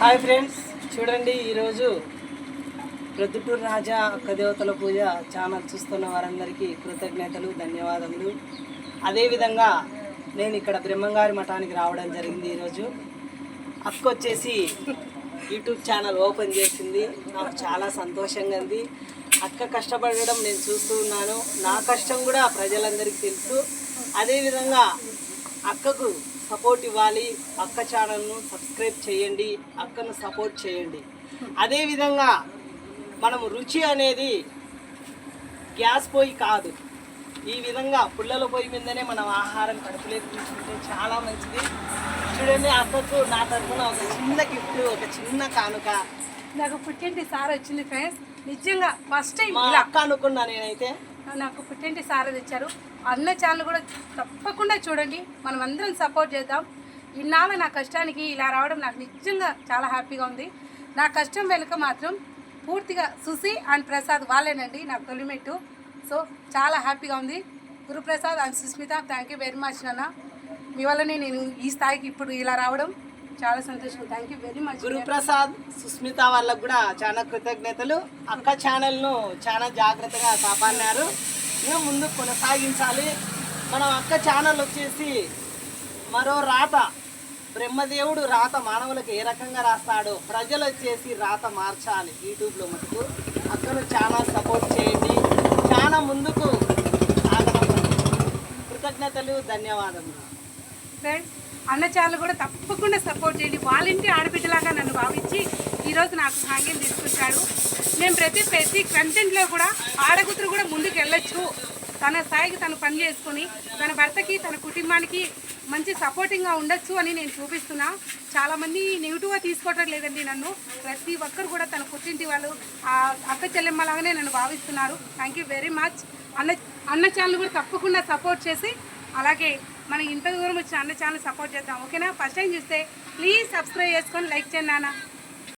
Hi friends చూడండి ఈరోజు ప్రొద్దుటూరు రాజా అక్క దేవతల పూజ ఛానల్ చూస్తున్న వారందరికీ కృతజ్ఞతలు ధన్యవాదములు. అదేవిధంగా నేను ఇక్కడ బ్రహ్మంగారి మఠానికి రావడం జరిగింది ఈరోజు. అక్క వచ్చేసి యూట్యూబ్ ఛానల్ ఓపెన్ చేసింది. నాకు చాలా సంతోషంగా ఉంది. అక్క కష్టపడడం నేను చూస్తూ ఉన్నాను. నా కష్టం కూడా ప్రజలందరికీ తెలుసు. అదేవిధంగా అక్కకు సపోర్ట్ ఇవ్వాలి. అక్క ఛానల్ను సబ్స్క్రైబ్ చేయండి. అక్కను సపోర్ట్ చేయండి. అదేవిధంగా మనము రుచి అనేది గ్యాస్ పొయ్యి కాదు. ఈ విధంగా పుల్లల పొయ్యి మీదనే మనం ఆహారం కడుపులోకి తీసుకుంటే చాలా మంచిది. చూడండి అక్కకు నా తరఫున ఒక చిన్న గిఫ్ట్ ఒక చిన్న కానుక. నాకు పుట్టింటి సార్ వచ్చింది ఫ్రెండ్స్. నిజంగా ఫస్ట్ టైం అక్క అనుకున్నా నేనైతే. నాకు పుట్టింటి సార్ తెచ్చారు అన్న ఛానల్ కూడా తప్పకుండా చూడండి. మనం అందరం సపోర్ట్ చేద్దాం. ఇన్నాళ్ళ నా కష్టానికి ఇలా రావడం నాకు నిజంగా చాలా హ్యాపీగా ఉంది. నా కష్టం వెనుక మాత్రం పూర్తిగా సుసి అండ్ ప్రసాద్ వాళ్ళేనండి నాకు తొలిమెట్టు. సో చాలా హ్యాపీగా ఉంది. Guruprasad and Sushmita thank you very much నాన్న. మీ వల్లనే నేను ఈ స్థాయికి ఇప్పుడు ఇలా రావడం. చాలా సంతోషం. Thank you very much Guruprasad Sushmita వాళ్ళకు కూడా చాలా కృతజ్ఞతలు. అక్క ఛానల్ను చాలా జాగ్రత్తగా కాపాడినారు. ఇంకా ముందు కొనసాగించాలి. మనం అక్క ఛానల్ వచ్చేసి మరో రాత. బ్రహ్మదేవుడు రాత మానవులకు ఏ రకంగా రాస్తాడో ప్రజలు వచ్చేసి రాత మార్చాలి యూట్యూబ్లో మటుకు. అక్కను చాలా సపోర్ట్ చేయండి. చాలా ముందుకు కృతజ్ఞతలు ధన్యవాదములు. ఫ్రెండ్స్ అన్న ఛానల్ కూడా తప్పకుండా సపోర్ట్ చేయండి. వాళ్ళ ఇంటి ఆడబిడ్డలాగా నన్ను భావించి ఈరోజు నాకు సాంగ్యం తీసుకొచ్చాడు నేను ప్రతి ప్రతి కంటెంట్లో కూడా ఆడగుతురు కూడా ముందుకు వెళ్ళొచ్చు. తన స్థాయికి తను పని చేసుకొని తన భర్తకి తన కుటుంబానికి మంచి సపోర్టింగ్గా ఉండొచ్చు అని నేను చూపిస్తున్నా. చాలామంది నెగిటివ్గా తీసుకోవటం లేదండి నన్ను. ప్రతి ఒక్కరు కూడా తన పుట్టింటి వాళ్ళు ఆ అక్క చెల్లెమ్మలాగానే నన్ను భావిస్తున్నారు. థ్యాంక్ యూ వెరీ మచ్ అన్న అన్న ఛానల్ కూడా తప్పకుండా సపోర్ట్ చేసి అలాగే మనకి ఇంత దూరం వచ్చిన అన్న ఛానల్ సపోర్ట్ చేద్దాం ఓకేనా? ఫస్ట్ టైం చూస్తే ప్లీజ్ సబ్స్క్రైబ్ చేసుకొని లైక్ చేయండి నాన్న.